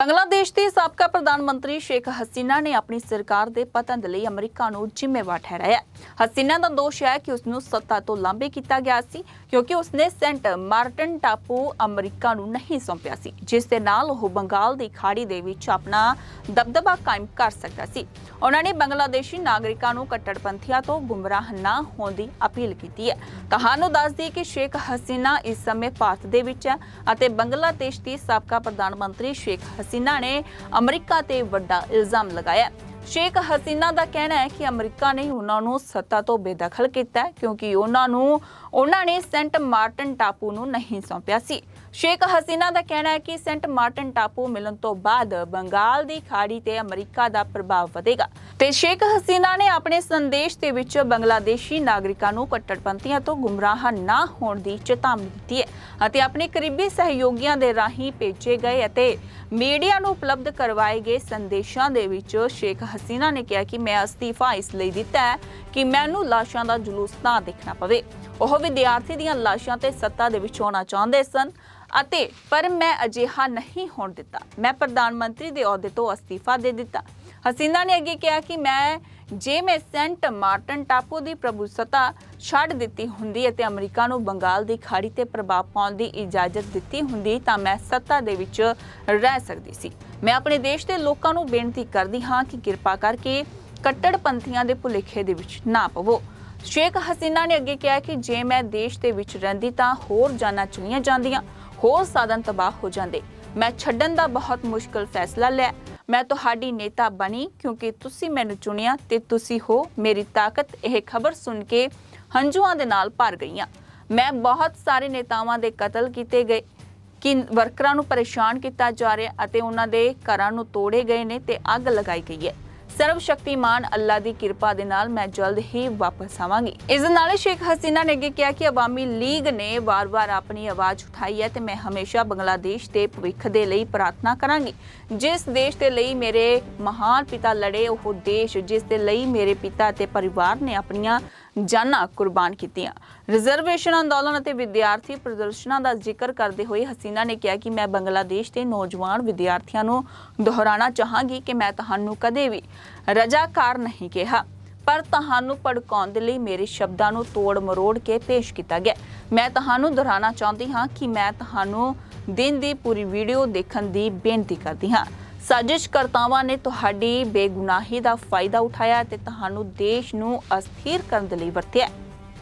ਬੰਗਲਾਦੇਸ਼ ਦੀ ਸਾਬਕਾ ਪ੍ਰਧਾਨ ਮੰਤਰੀ ਸ਼ੇਖ ਹਸੀਨਾ ਨੇ ਆਪਣੀ ਸਰਕਾਰ ਦੇ ਪਤਨ ਲਈ ਅਮਰੀਕਾ ਨੂੰ ਜ਼ਿੰਮੇਵਾਰ ਠਹਿਰਾਇਆ। ਹਸੀਨਾ ਦਾ ਦੋਸ਼ ਹੈ ਕਿ ਉਸ ਨੂੰ ਸੱਤਾ ਤੋਂ ਲਾਂਬੇ ਕੀਤਾ ਗਿਆ ਸੀ, ਕਿਉਂਕਿ ਉਸਨੇ ਸੈਂਟ ਮਾਰਟਨ ਟਾਪੂ ਅਮਰੀਕਾ ਨੂੰ ਨਹੀਂ ਸੌਂਪਿਆ ਸੀ, ਜਿਸ ਦੇ ਨਾਲ ਉਹ ਬੰਗਾਲ ਦੀ ਖਾੜੀ ਦੇ ਵਿੱਚ ਆਪਣਾ ਦਬਦਬਾ ਕਾਇਮ ਕਰ ਸਕਦਾ ਸੀ। ਉਹਨਾਂ ਨੇ ਬੰਗਲਾਦੇਸ਼ੀ ਨਾਗਰਿਕਾਂ ਨੂੰ ਕੱਟੜਪੰਥੀਆਂ ਤੋਂ ਗੁੰਮਰਾਹ ਨਾ ਹੋਣ ਦੀ ਅਪੀਲ ਕੀਤੀ ਹੈ। ਤੁਹਾਨੂੰ ਦੱਸ ਦਈਏ ਕਿ ਸ਼ੇਖ ਹਸੀਨਾ ਇਸ ਸਮੇਂ ਭਾਰਤ ਦੇ ਵਿੱਚ ਹੈ ਅਤੇ ਬੰਗਲਾਦੇਸ਼ ਦੀ ਸਾਬਕਾ ਪ੍ਰਧਾਨ ਮੰਤਰੀ ਸ਼ੇਖ ਹਸੀਨਾ ਨੇ ਅਮਰੀਕਾ ਤੇ ਵੱਡਾ ਇਲਜ਼ਾਮ ਲਗਾਇਆ ਸ਼ੇਖ ਹਸੀਨਾ ਦਾ ਕਹਿਣਾ ਹੈ ਕਿ ਅਮਰੀਕਾ ਨੇ ਉਹਨਾਂ ਨੂੰ ਸੱਤਾ ਤੋਂ ਬੇਦਖਲ ਕੀਤਾ ਕਿਉਂਕਿ ਉਹਨਾਂ ਨੂੰ, ਉਹਨਾਂ ਨੇ ਸੈਂਟ ਮਾਰਟਨ ਟਾਪੂ ਨੂੰ ਨਹੀਂ ਸੌਂਪਿਆ ਸੀ। ਸ਼ੇਖ ਹਸੀਨਾ ਦਾ ਕਹਿਣਾ ਹੈ ਕਿ ਸੈਂਟ ਮਾਰਟਨ ਟਾਪੂ ਮਿਲਣ ਤੋਂ ਬਾਅਦ ਬੰਗਾਲ ਦੀ ਖਾੜੀ ਤੇ ਅਮਰੀਕਾ ਦਾ ਪ੍ਰਭਾਵ ਵਧੇਗਾ। ਤੇ ਸ਼ੇਖ ਹਸੀਨਾ ਨੇ ਆਪਣੇ ਸੰਦੇਸ਼ ਦੇ ਵਿੱਚ ਬੰਗਲਾਦੇਸ਼ੀ ਨਾਗਰਿਕਾਂ ਨੂੰ ਕੱਟੜਪੰਥੀਆਂ ਤੋਂ ਗੁੰਮਰਾਹ ਨਾ ਹੋਣ ਦੀ ਚੇਤਾਵਨੀ ਦਿੱਤੀ ਹੈ ਅਤੇ ਆਪਣੇ ਕਰੀਬੀ ਸਹਿਯੋਗੀਆਂ ਦੇ ਰਾਹੀਂ ਭੇਜੇ ਗਏ ਅਤੇ ਮੀਡੀਆ ਨੂੰ ਉਪਲਬਧ ਕਰਵਾਏ ਗਏ ਸੰਦੇਸ਼ਾਂ ਦੇ ਵਿੱਚ ਸ਼ੇਖ ਹਸੀਨਾ ਨੇ ਕਿਹਾ ਕਿ ਮੈਂ ਅਸਤੀਫਾ ਇਸ ਲਈ ਦਿੱਤਾ ਹੈ ਕਿ ਮੈਨੂੰ ਲਾਸ਼ਾਂ ਦਾ ਜਲੂਸ ਨਾ ਦੇਖਣਾ ਪਵੇ। ਉਹ ਵਿਦਿਆਰਥੀ ਦੀਆਂ ਲਾਸ਼ਾਂ ਤੇ ਸੱਤਾ ਦੇ ਵਿੱਚ ਆਉਣਾ ਚਾਹੁੰਦੇ ਸਨ। ਅਤੇ ਪਰ ਮੈਂ ਅਜਿਹਾ ਨਹੀਂ ਹੋਣ ਦਿੱਤਾ। ਮੈਂ ਪ੍ਰਧਾਨ ਮੰਤਰੀ ਦੇ ਅਹੁਦੇ ਤੋਂ ਅਸਤੀਫਾ ਦੇ ਦਿੱਤਾ। ਹਸੀਨਾ ਨੇ ਅੱਗੇ ਕਿਹਾ ਕਿ ਮੈਂ, ਜੇ ਮੈਂ ਸੈਂਟ ਮਾਰਟਨ ਟਾਪੂ ਦੀ ਪ੍ਰਭੂਸੱਤਾ ਛੱਡ ਦਿੱਤੀ ਹੁੰਦੀ ਅਤੇ ਅਮਰੀਕਾ ਨੂੰ ਬੰਗਾਲ ਦੀ ਖਾੜੀ ਤੇ ਪ੍ਰਭਾਵ ਪਾਉਣ ਦੀ ਇਜਾਜ਼ਤ ਦਿੱਤੀ ਹੁੰਦੀ, ਤਾਂ ਮੈਂ ਸੱਤਾ ਦੇ ਵਿੱਚ ਰਹਿ ਸਕਦੀ ਸੀ। ਮੈਂ ਆਪਣੇ ਦੇਸ਼ ਦੇ ਲੋਕਾਂ ਨੂੰ ਬੇਨਤੀ ਕਰਦੀ ਹਾਂ ਕਿ ਕਿਰਪਾ ਕਰਕੇ ਕੱਟੜਪੰਥੀਆਂ ਦੇ ਭੁਲੇਖੇ ਦੇ ਵਿੱਚ ਨਾ ਪਵੋ। ਸ਼ੇਖ ਹਸੀਨਾ ਨੇ ਅੱਗੇ ਕਿਹਾ ਕਿ ਜੇ ਮੈਂ ਦੇਸ਼ ਦੇ ਵਿੱਚ ਰਹਿੰਦੀ ਤਾਂ ਹੋਰ ਜਾਨਾਂ ਚਲੀਆਂ ਜਾਂਦੀਆਂ। ਹੋਰ ਸਾਧਨ ਤਬਾਹ ਹੋ ਜਾਂਦੇ। ਮੈਂ ਛੱਡਣ ਦਾ ਬਹੁਤ ਮੁਸ਼ਕਲ ਫੈਸਲਾ ਲਿਆ। ਮੈਂ ਤੁਹਾਡੀ ਨੇਤਾ ਬਣੀ ਕਿਉਂਕਿ ਤੁਸੀਂ ਮੈਨੂੰ ਚੁਣਿਆ ਤੇ ਤੁਸੀਂ ਹੋ ਮੇਰੀ ਤਾਕਤ। ਇਹ ਖਬਰ ਸੁਣ ਕੇ ਹੰਝੂਆਂ ਦੇ ਨਾਲ ਭਰ ਗਈਆਂ। ਮੈਂ ਬਹੁਤ ਸਾਰੇ ਨੇਤਾਵਾਂ ਦੇ ਕਤਲ ਕੀਤੇ ਗਏ ਕਿ ਵਰਕਰਾਂ ਨੂੰ ਪਰੇਸ਼ਾਨ ਕੀਤਾ ਜਾ ਰਿਹਾ ਅਤੇ ਉਹਨਾਂ ਦੇ ਘਰਾਂ ਨੂੰ ਤੋੜੇ ਗਏ ਨੇ ਤੇ ਅੱਗ ਲਗਾਈ ਗਈ ਹੈ। ਸਰਵ ਸ਼ਕਤੀਮਾਨ ਅੱਲਾ ਦੀ ਕਿਰਪਾ ਦੇ ਨਾਲ ਮੈਂ ਜਲਦ ਹੀ ਵਾਪਸ ਆਵਾਂਗੀ। ਇਸ ਦੇ ਨਾਲ ਸ਼ੇਖ ਹਸੀਨਾ ਨੇ ਅੱਗੇ ਕਿਹਾ ਕਿ ਅਵਾਮੀ ਲੀਗ ਨੇ ਵਾਰ-ਵਾਰ ਆਪਣੀ ਆਵਾਜ਼ ਉਠਾਈ ਹੈ ਤੇ ਮੈਂ ਹਮੇਸ਼ਾ ਬੰਗਲਾਦੇਸ਼ ਦੇ ਭਵਿੱਖ ਦੇ ਲਈ ਪ੍ਰਾਰਥਨਾ ਕਰਾਂਗੀ। ਜਿਸ ਦੇਸ਼ ਦੇ ਲਈ ਮੇਰੇ ਮਹਾਨ ਪਿਤਾ ਲੜੇ, ਉਹ ਦੇਸ਼ ਜਿਸ ਦੇ ਲਈ ਮੇਰੇ ਪਿਤਾ ਤੇ ਪਰਿਵਾਰ ਨੇ ਆਪਣੀਆਂ ਜਾਨਾਂ ਕੁਰਬਾਨ ਕੀਤੀਆਂ। ਰਿਜ਼ਰਵੇਸ਼ਨ ਅੰਦੋਲਨ ਅਤੇ ਵਿਦਿਆਰਥੀ ਪ੍ਰਦਰਸ਼ਨਾਂ ਦਾ ਜ਼ਿਕਰ ਕਰਦੇ ਹੋਏ ਹਸੀਨਾ ਨੇ ਕਿਹਾ ਕਿ ਮੈਂ ਬੰਗਲਾਦੇਸ਼ ਦੇ ਨੌਜਵਾਨ ਵਿਦਿਆਰਥੀਆਂ ਨੂੰ ਦੁਹਰਾਉਣਾ ਚਾਹਾਂਗੀ ਕਿ ਮੈਂ ਤੁਹਾਨੂੰ ਕਦੇ ਵੀ ਰਜਾਕਾਰ ਨਹੀਂ ਕਿਹਾ, ਪਰ ਤੁਹਾਨੂੰ ਭੜਕਾਉਣ ਦੇ ਲਈ ਮੇਰੇ ਸ਼ਬਦਾਂ ਨੂੰ ਤੋੜ ਮਰੋੜ ਕੇ ਪੇਸ਼ ਕੀਤਾ ਗਿਆ। ਮੈਂ ਤੁਹਾਨੂੰ ਦੁਹਰਾਉਣਾ ਚਾਹੁੰਦੀ ਹਾਂ ਕਿ ਮੈਂ ਤੁਹਾਨੂੰ ਦਿਨ ਦੀ ਪੂਰੀ ਵੀਡੀਓ ਦੇਖਣ ਦੀ ਬੇਨਤੀ ਕਰਦੀ ਹਾਂ। ਸਾਜ਼ਿਸ਼ਕਰਤਾਵਾਂ ਨੇ ਤੁਹਾਡੀ ਬੇਗੁਨਾਹੀ ਦਾ ਫਾਇਦਾ ਉਠਾਇਆ ਤੇ ਤੁਹਾਨੂੰ ਦੇਸ਼ ਨੂੰ ਅਸਥਿਰ ਕਰਨ ਦੇ ਲਈ ਵਰਤਿਆ